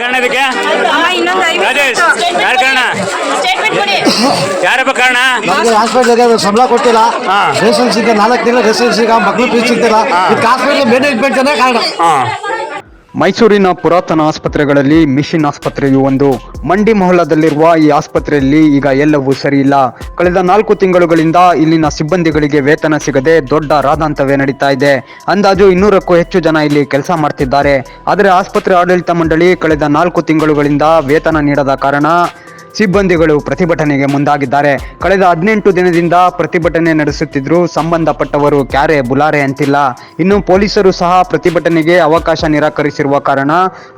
ಕಾರಣ ಇದಕ್ಕೆ? ಅಮ್ಮ ಇನ್ನೊಂದು ರಾಜೇಶ್ ಯಾರು ಕಾರಣ? ಸ್ಟೇಟ್ಮೆಂಟ್ ಕೊಡಿ. ಯಾರಪ್ಪ ಕಾರಣ? ಹಾಸ್ಪಿಟಲ್ ಹಾಸ್ಪಿಟ್ಲಿಗೆ ಸಂಬಳ ಕೊಟ್ಟಿಲ್ಲ. ರೇಷನ್ ಸಿಗ ನಾಲ್ಕು ತಿಂಗಳು ರೇಷನ್ ಸಿಗ ಮಕ್ಳು ಫೀಸ್ ಸಿಗ್ತಿಲ್ಲ ಇದಕ್ಕೆ ಮ್ಯಾನೇಜ್ಮೆಂಟ್ ಮ್ಯಾನೇಜ್ಮೆಂಟ್ನೇ ಕಾರಣ. ಮೈಸೂರಿನ ಪುರಾತನ ಆಸ್ಪತ್ರೆಗಳಲ್ಲಿ ಮಿಷಿನ್ ಆಸ್ಪತ್ರೆಯು ಒಂದು. ಮಂಡಿ ಮೊಹಲ್ಲದಲ್ಲಿರುವ ಈ ಆಸ್ಪತ್ರೆಯಲ್ಲಿ ಈಗ ಎಲ್ಲವೂ ಸರಿಯಿಲ್ಲ. ಕಳೆದ ನಾಲ್ಕು ತಿಂಗಳುಗಳಿಂದ ಇಲ್ಲಿನ ಸಿಬ್ಬಂದಿಗಳಿಗೆ ವೇತನ ಸಿಗದೆ ದೊಡ್ಡ ರಾದಾಂತವೇ ನಡೀತಾ ಇದೆ. ಅಂದಾಜು ಇನ್ನೂರಕ್ಕೂ ಹೆಚ್ಚು ಜನ ಇಲ್ಲಿ ಕೆಲಸ ಮಾಡ್ತಿದ್ದಾರೆ. ಆದರೆ ಆಸ್ಪತ್ರೆ ಆಡಳಿತ ಮಂಡಳಿ ಕಳೆದ ನಾಲ್ಕು ತಿಂಗಳುಗಳಿಂದ ವೇತನ ನೀಡದ ಕಾರಣ ಸಿಬ್ಬಂದಿಗಳು ಪ್ರತಿಭಟನೆಗೆ ಮುಂದಾಗಿದ್ದಾರೆ. ಕಳೆದ ಹದಿನೆಂಟು ದಿನದಿಂದ ಪ್ರತಿಭಟನೆ ನಡೆಸುತ್ತಿದ್ರು ಸಂಬಂಧಪಟ್ಟವರು ಕ್ಯಾರೆ ಬುಲಾರೆ ಅಂತಿಲ್ಲ. ಇನ್ನು ಪೊಲೀಸರು ಸಹ ಪ್ರತಿಭಟನೆಗೆ ಅವಕಾಶ ನಿರಾಕರಿಸಿರುವ ಕಾರಣ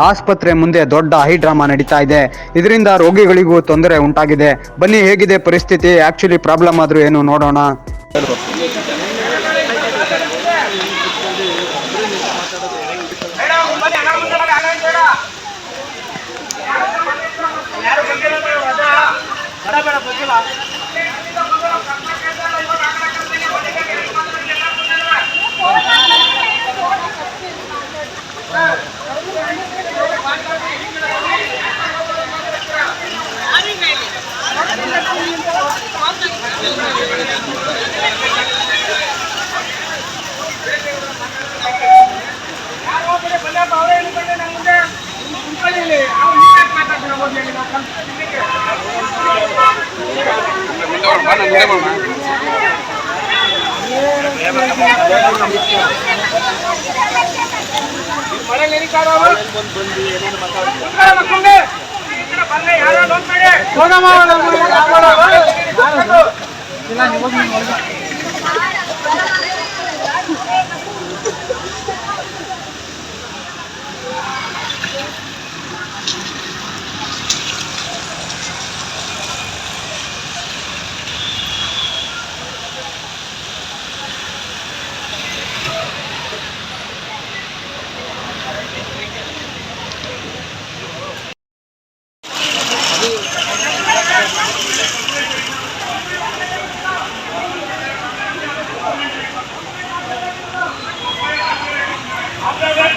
ಆಸ್ಪತ್ರೆ ಮುಂದೆ ದೊಡ್ಡ ಹೈಡ್ರಾಮಾ ನಡೀತಾ ಇದೆ. ಇದರಿಂದ ರೋಗಿಗಳಿಗೂ ತೊಂದರೆ ಉಂಟಾಗಿದೆ. ಬನ್ನಿ, ಹೇಗಿದೆ ಪರಿಸ್ಥಿತಿ? ಆಕ್ಚುಲಿ ಪ್ರಾಬ್ಲಮ್ ಆದರೂ ಏನು ನೋಡೋಣ. ಯಾರು ಬೇಡ ಬೇಡ ಗೊತ್ತಿಲ್ಲ ಯಾರು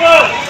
Let's go!